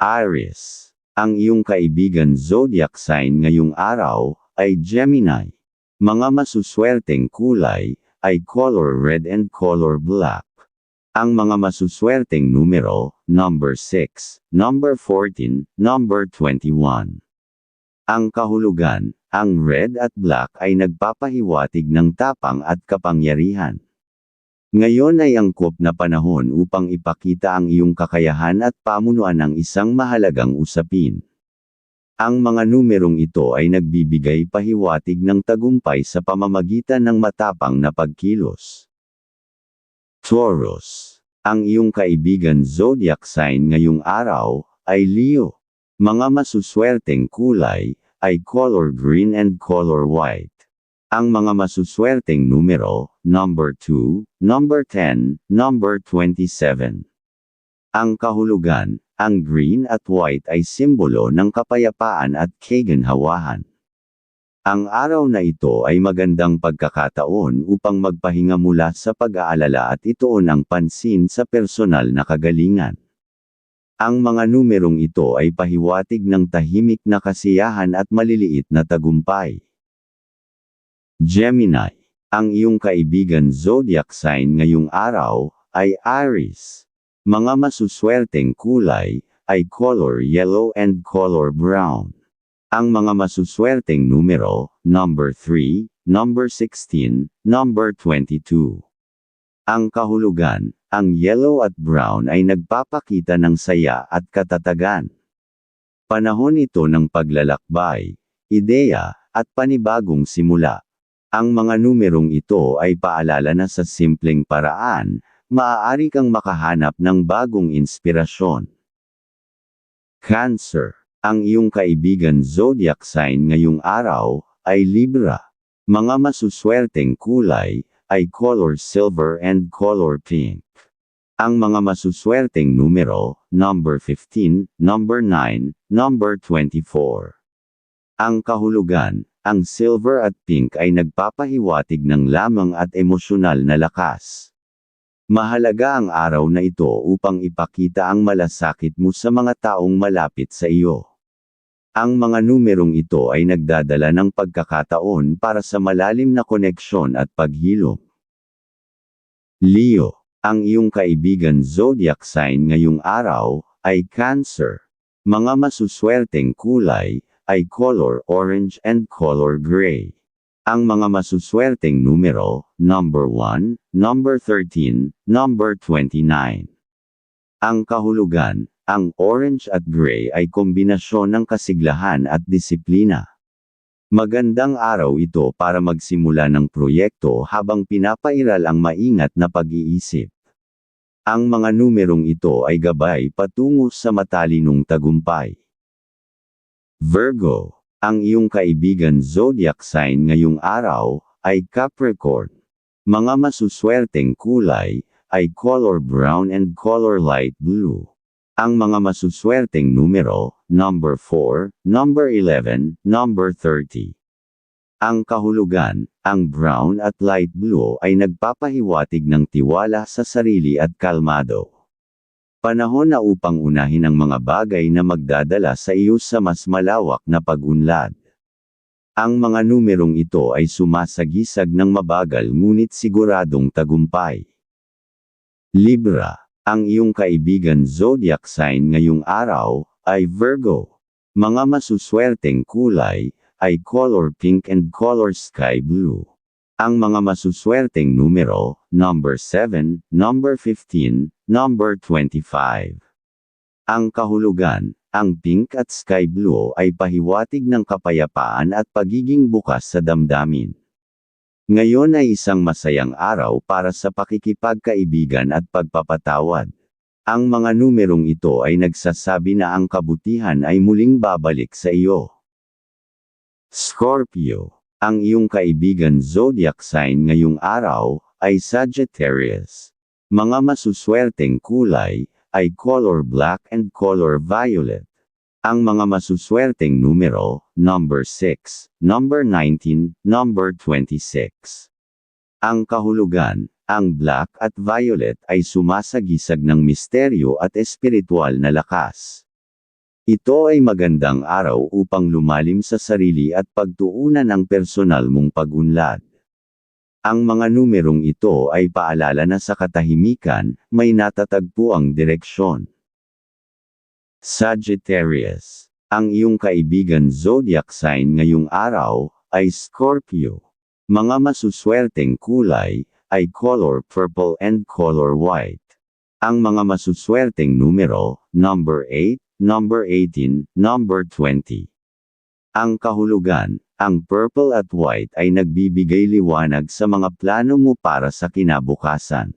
Aries. Ang iyong kaibigan zodiac sign ngayong araw ay Gemini. Mga masuswerteng kulay ay color red and color black. Ang mga masuswerteng numero, number 6, number 14, number 21. Ang kahulugan, ang red at black ay nagpapahiwatig ng tapang at kapangyarihan. Ngayon ay angkop na panahon upang ipakita ang iyong kakayahan at pamunuan ng isang mahalagang usapin. Ang mga numerong ito ay nagbibigay pahiwatig ng tagumpay sa pamamagitan ng matapang na pagkilos. Taurus. Ang iyong kaibigan zodiac sign ngayong araw ay Leo. Mga masuswerteng kulay ay color green and color white. Ang mga masuswerteng numero, number 2, number 10, number 27. Ang kahulugan, ang green at white ay simbolo ng kapayapaan at kaganhawahan. Ang araw na ito ay magandang pagkakataon upang magpahinga mula sa pag-aalala at ituon ang pansin sa personal na kagalingan. Ang mga numerong ito ay pahiwatig ng tahimik na kasiyahan at maliliit na tagumpay. Gemini. Ang iyong kaibigan zodiac sign ngayong araw ay Aries. Mga masuswerteng kulay ay color yellow and color brown. Ang mga masuswerteng numero, number 3, number 16, number 22. Ang kahulugan, ang yellow at brown ay nagpapakita ng saya at katatagan. Panahon ito ng paglalakbay, ideya, at panibagong simula. Ang mga numerong ito ay paalala na sa simpleng paraan, maaari kang makahanap ng bagong inspirasyon. Cancer. Ang iyong kaibigan zodiac sign ngayong araw ay Libra. Mga masuswerteng kulay ay color silver and color pink. Ang mga masuswerteng numero, number 15, number 9, number 24. Ang kahulugan, ang silver at pink ay nagpapahiwatig ng lamang at emosyonal na lakas. Mahalaga ang araw na ito upang ipakita ang malasakit mo sa mga taong malapit sa iyo. Ang mga numerong ito ay nagdadala ng pagkakataon para sa malalim na koneksyon at paghilom. Leo, ang iyong kaibigan zodiac sign ngayong araw ay Cancer. Mga masuswerteng kulay ay color orange and color gray. Ang mga masuswerteng numero, number 1, number 13, number 29. Ang kahulugan, ang orange at gray ay kombinasyon ng kasiglahan at disiplina. Magandang araw ito para magsimula ng proyekto habang pinapairal ang maingat na pag-iisip. Ang mga numerong ito ay gabay patungo sa matalinong tagumpay. Virgo, ang iyong kaibigan zodiac sign ngayong araw ay Capricorn. Mga masuswerteng kulay ay color brown and color light blue. Ang mga masuswerteng numero, number 4, number 11, number 30. Ang kahulugan, ang brown at light blue ay nagpapahiwatig ng tiwala sa sarili at kalmado. Panahon na upang unahin ang mga bagay na magdadala sa iyo sa mas malawak na pag-unlad. Ang mga numerong ito ay sumasagisag ng mabagal ngunit siguradong tagumpay. Libra, ang iyong kaibigan zodiac sign ngayong araw ay Virgo. Mga masuswerteng kulay ay color pink and color sky blue. Ang mga masuswerteng numero, number 7, number 15, number 25. Ang kahulugan, ang pink at sky blue ay pahiwatig ng kapayapaan at pagiging bukas sa damdamin. Ngayon ay isang masayang araw para sa pakikipagkaibigan at pagpapatawad. Ang mga numerong ito ay nagsasabi na ang kabutihan ay muling babalik sa iyo. Scorpio ang iyong kaibigan zodiac sign ngayong araw ay Sagittarius. Mga masuswerteng kulay ay color black and color violet. Ang mga masuswerteng numero, number 6, number 19, number 26. Ang kahulugan, ang black at violet ay sumasagisag ng misteryo at espiritual na lakas. Ito ay magandang araw upang lumalim sa sarili at pagtuunan ang personal mong pag-unlad. Ang mga numerong ito ay paalala na sa katahimikan, may natatagpo ang direksyon. Sagittarius. Ang iyong kaibigan zodiac sign ngayong araw ay Scorpio. Mga masuswerteng kulay ay color purple and color white. Ang mga masuswerteng numero, number 8, number 18, number 20. Ang kahulugan, ang purple at white ay nagbibigay liwanag sa mga plano mo para sa kinabukasan.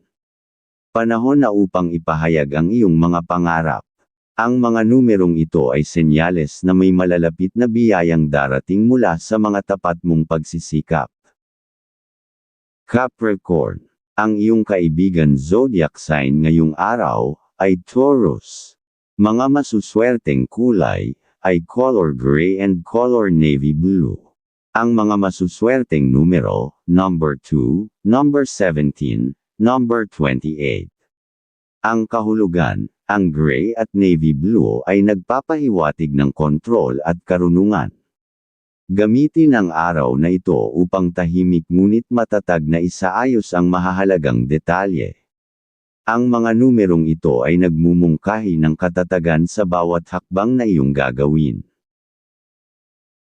Panahon na upang ipahayag ang iyong mga pangarap. Ang mga numerong ito ay senyales na may malalapit na biyayang darating mula sa mga tapat mong pagsisikap. Capricorn. Ang iyong kaibigan zodiac sign ngayong araw ay Taurus. Mga masuswerteng kulay ay color gray and color navy blue. Ang mga masuswerteng numero, number 2, number 17, number 28. Ang kahulugan, ang gray at navy blue ay nagpapahiwatig ng kontrol at karunungan. Gamitin ang araw na ito upang tahimik ngunit matatag na isaayos ang mahahalagang detalye. Ang mga numerong ito ay nagmumungkahi ng katatagan sa bawat hakbang na iyong gagawin.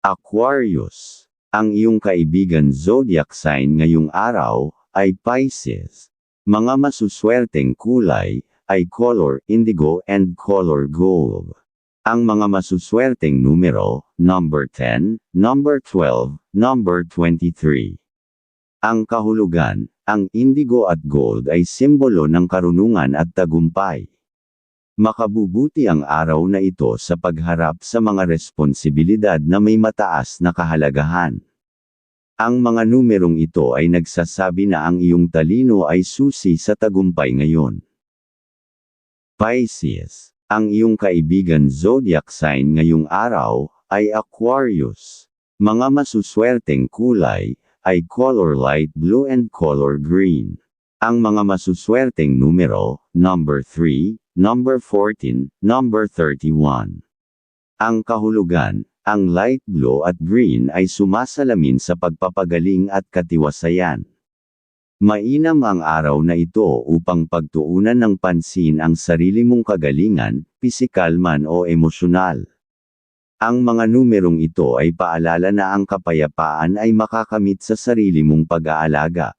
Aquarius. Ang iyong kaibigan zodiac sign ngayong araw ay Pisces. Mga masuswerteng kulay ay color indigo and color gold. Ang mga masuswerteng numero, number 10, number 12, number 23. Ang kahulugan, ang indigo at gold ay simbolo ng karunungan at tagumpay. Makabubuti ang araw na ito sa pagharap sa mga responsibilidad na may mataas na kahalagahan. Ang mga numerong ito ay nagsasabi na ang iyong talino ay susi sa tagumpay ngayon. Pisces. Ang iyong kaibigan zodiac sign ngayong araw ay Aquarius. Mga masuswerteng kulay ay color light blue and color green. Ang mga masuswerteng numero, number 3, number 14, number 31. Ang kahulugan, ang light blue at green ay sumasalamin sa pagpapagaling at katiwasayan. Mainam ang araw na ito upang pagtuunan ng pansin ang sarili mong kagalingan, pisikal man o emosyonal. Ang mga numerong ito ay paalala na ang kapayapaan ay makakamit sa sarili mong pag-aalaga.